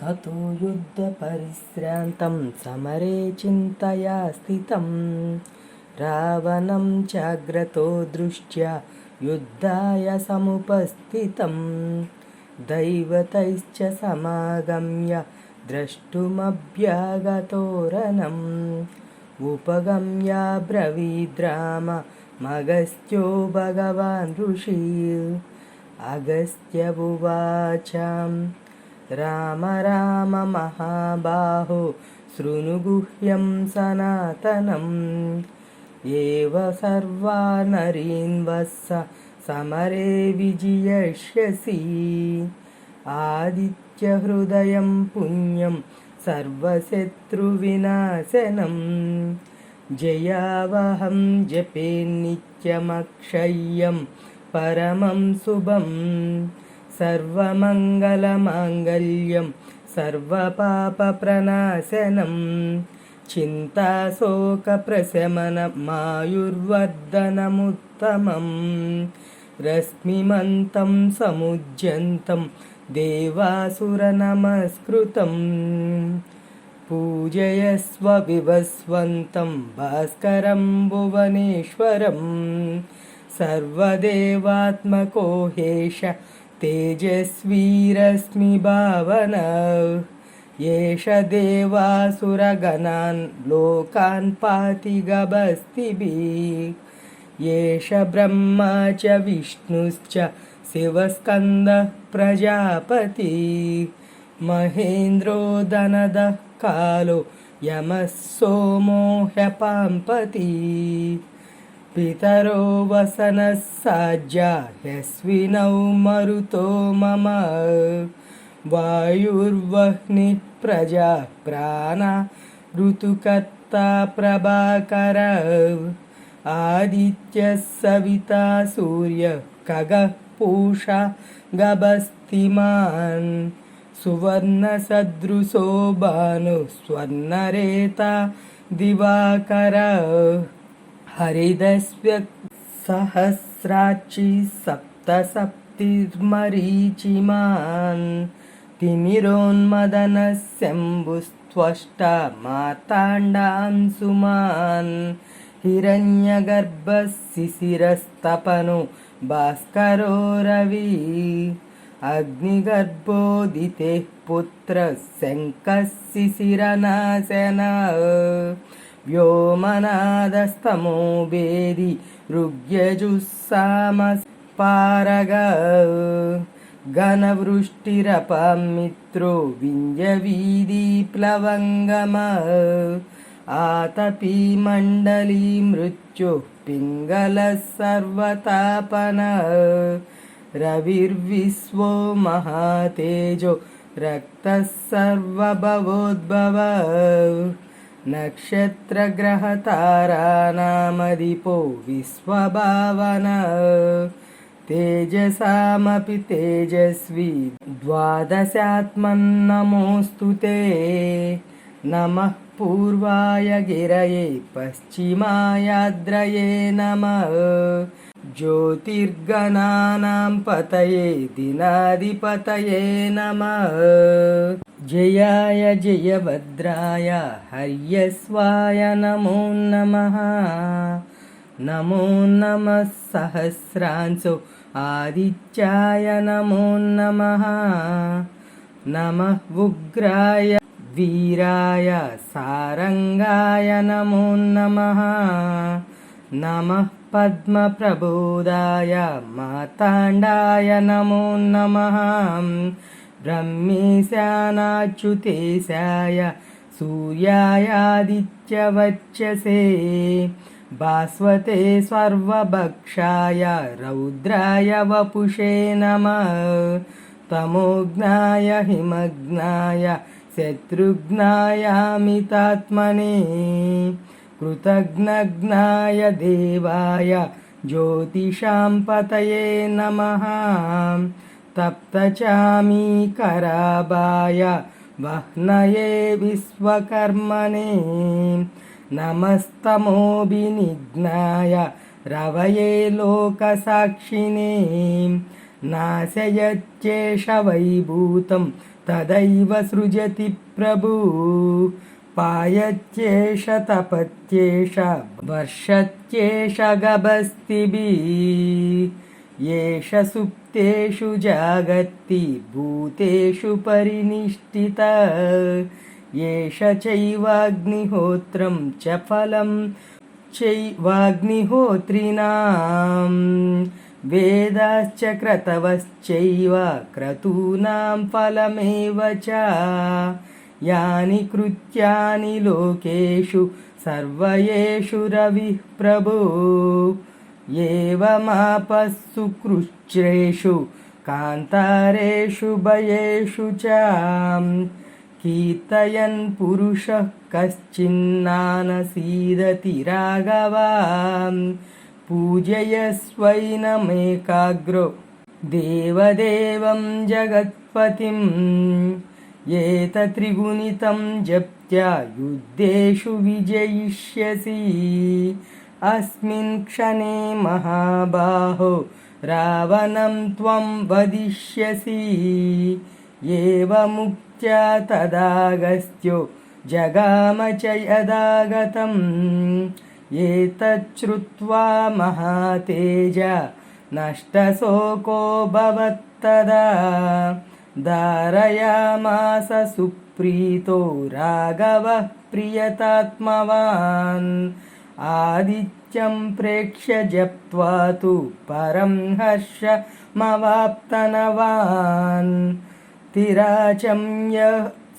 ततो युद्धपरिश्रान्तं समरे चिन्तया स्थितं रावणं चाग्रतो दृष्ट्या युद्धाय समुपस्थितं दैवतैश्च समागम्य द्रष्टुमभ्यागतोरणम्। उपगम्याब्रवीद्राम मगस्त्यो भगवान् ऋषि अगस्त्यबुवाचां राम राम महाबाहो शृणुगुह्यं सनातनम् एव सर्वा नरीन् वत्स समरे विजयष्यसि आदित्यहृदयं पुण्यं सर्वशत्रुविनाशनं जयावहं जपे नित्यमक्षय्यं परमं शुभं सर्वमङ्गलमाङ्गल्यं सर्वपापप्रणाशनं चिन्ताशोकप्रशमनमायुर्वर्धनमुत्तमं रश्मिमन्तं समुज्यन्तं देवासुरनमस्कृतं पूजयस्व विवस्वन्तं भास्करं भुवनेश्वरं सर्वदेवात्मको हेश तेजस्वीरश्मिभावन एष देवासुरगणान् लोकान् पाति गभस्तिभिः। एष ब्रह्मा च विष्णुश्च शिवस्कन्दः प्रजापति। महेन्द्रो दनदः कालो यमः सोमो ह्यपाम्पति पितरो वसनः साज्या ह्यस्विनौ मरुतो मम। वायुर्वह्निः प्रजा प्राणा ऋतुकर्ता प्रभाकर। आदित्यः सविता सूर्यः खगः पूषा गभस्तिमान्। सुवर्णसदृशो भानुः स्वर्णरेता दिवाकर हरिदस्व्य सहस्राक्षी सप्तसप्तिर्मरीचिमान् तिमिरोन्मदनः शम्भुस्त्वष्टा माताण्डांशुमान् हिरण्यगर्भः शिशिरस्तपनो भास्करो रवि अग्निगर्भोदितेः पुत्रः शङ्कः शिशिरनाशन వ్యోమనాదస్తమో వేది రుగ్యజుస్సామ పారగ ఘనవృష్టిరపమిత్రో వింజవీది ప్లవంగమ ఆతపీ మండలీ మృత్యు పింగళ సర్వతాపన రవిర్విశ్వో మహాతేజో రక్త సర్వభవోద్భవ नक्षत्रग्रहतारानामदिपो विश्वभावन। तेजसामपि तेजस्वी द्वादशात्मन्नमोऽस्तु ते। नमः पूर्वाय गिरये पश्चिमायाद्रये नमः జ్యోతిర్గణానాం పతయే దినాధిపతయే నమ. జయాయ జయభద్రాయ హర్యస్వాయ నమో నమ. నమో నమ సహస్రాంశు ఆదిత్యాయ నమో నమ. నమ ఉగ్రాయ వీరాయ సారంగాయ నమో నమ. నమ పద్మప్రబోధాయ మాతాండాయ నమో నమ బ్రహ్మీశానాచ్యుతేశాయ సూర్యాయాదిత్యవచ్చసే భాస్వతే సర్వభక్షాయ రౌద్రాయ వపుషే నమ తమోఘ్నాయ హిమగ్నాయ శత్రుఘ్నాయామితాత్మనే कृतघ्नघ्नाय देवाय ज्योतिषां पतये नमः। तप्तचामीकराभाय वह्नये विश्वकर्मणे। नमस्तमोभिनिघ्नाय रवये लोकसाक्षिणे। नाशयच्चेष वैभूतं तदैव सृजति प्रभु పాయత్యేష తపత్యేష వర్షత్యేష గభస్తిభి ఏష సుప్తేషు జాగత్తి భూతేషు పరినిష్ఠిత ఏష చైవాగ్నిహోత్రం చ ఫలం చైవాగ్నిహోత్రినాం వేదాశ్చ క్రతవశ్చైవ క్రతూనాం ఫలమేవ చ यानि कृत्यानि लोकेषु सर्वयेषु रविः प्रभु। एवमापस्सु कृच्छ्रेषु कान्तारेषु भयेषु च। कीर्तयन् पुरुषः कश्चिन्नानसीदति राघवान् पूजयस्वैनमेकाग्रो देवदेवं जगत्पतिम् एतत्रिगुणितं जप्त्या युद्धेषु विजयिष्यसि। अस्मिन् क्षणे महाबाहो रावणं त्वं वदिष्यसि। एवमुक्त्या तदागस्त्यो जगाम च यदागतम्। एतच्छ्रुत्वा महातेज नष्टशोको भवत्तदा धारयामास सुप्रीतो राघवः प्रियतात्मवान् आदित्यं प्रेक्ष्य जप्त्वा तु परं हर्षमवाप्तनवान् तिराचम्य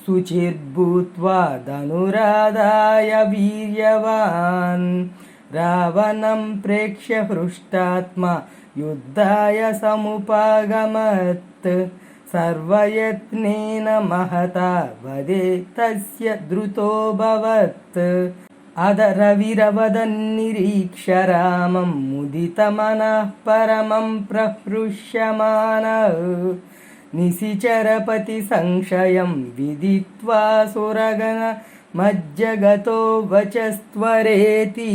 शुचिर्भूत्वा धनुरादाय वीर्यवान् रावणं प्रेक्ष्य हृष्टात्मा युद्धाय समुपागमत् सर्वयत्नेन महता वदे तस्य द्रुतोऽभवत् अदरविरवदन्निरीक्ष रामं मुदितमनः परमं प्रहृष्यमानः। निशिचरपति संशयं विदित्वा सुरगण मज्जगतो वचस्त्वरेति